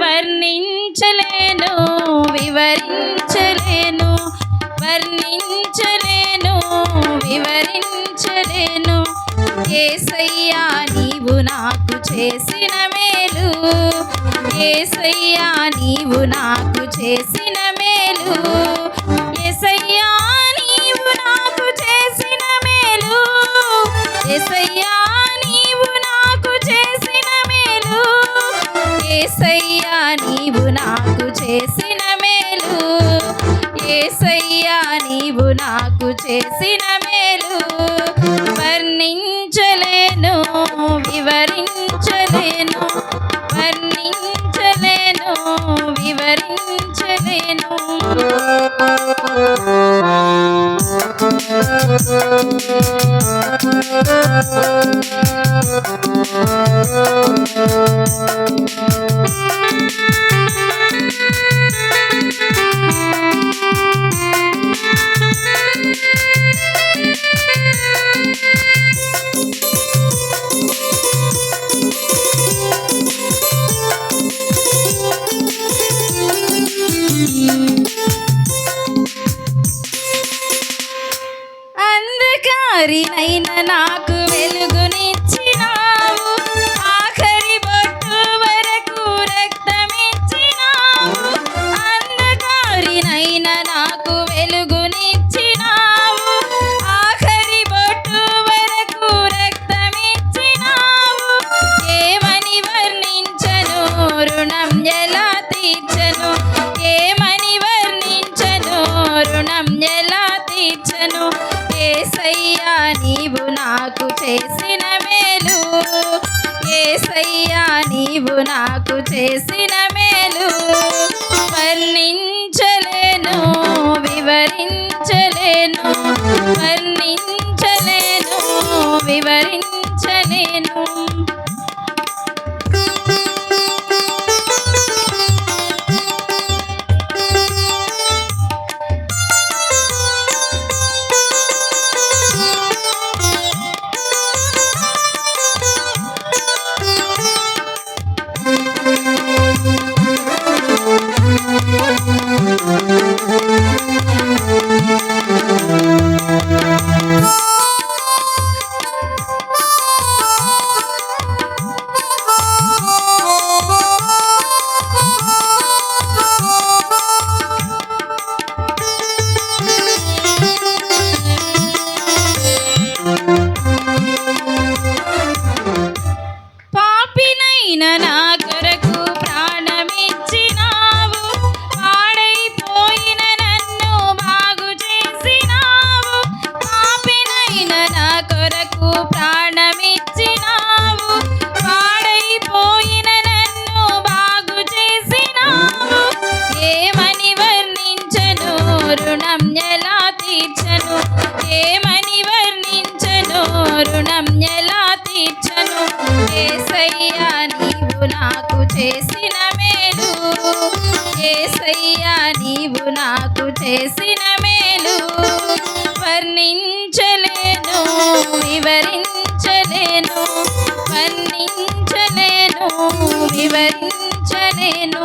వర్ణించలేను వివరించలేను వర్ణించలేను వివరించలేను. ఏసయ్యా నీవు నాకు చేసిన మేలు. ఏసయ్యా నీవు నాకు చేసిన మేలు. ఏసయ్యా నీవు నాకు చేసిన మేలు. ఏసయ్యా ఏసయ్యా నీవు నాకు చేసిన మేలు. ఏసయ్యా నీవు నాకు చేసిన మేలు. వర్ణించలేను వివరించలేను. వర్ణించలేను వివరించలేను. Thank you. అంధకారినైన నాకు నీవు నాకు చేసిన మేలు. ఏసయ్యా నీవు నాకు చేసిన మేలు. వర్ణించలేను వివరించలేను. వర్ణించలేను వివరించలేను. కొరకు ప్రాణమిచ్చినావు. పాడైపోయిన నన్ను బాగు చేసినావు. ఏమని వర్ణించను? రుణం ఎలా తీర్చను? ఏమని వర్ణించను? రుణం ఎలా తీర్చను? ఏసయ్యా నీవు నాకు చేసిన మేలు. ఏసయ్యా నీవు నాకు చేసిన మేలు. వర్ణించలే వివరించలేను వర్ణించలేను వివరించలేను.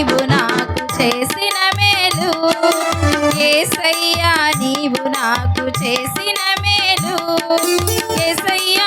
నీవు నాకు చేసిన మేలు. ఏసయ్యా నీవు నాకు చేసిన మేలు. ఏసయ్యా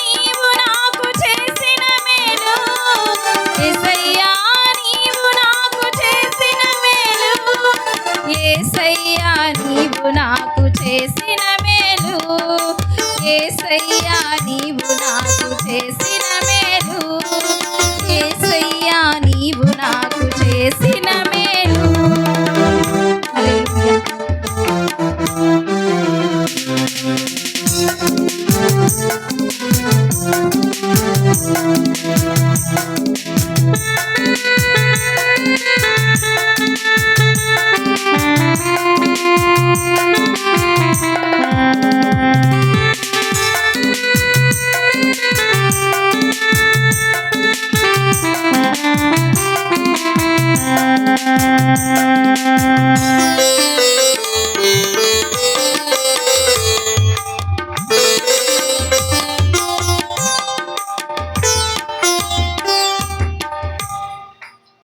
నీవు నాకు చేసిన మేలు. ఏసయ్యా నీవు నాకు చేసిన మేలు. ఏసయ్యా నీవు నాకు చేసిన మేలు. ఏసయ్యా నీవు నాకు చేసిన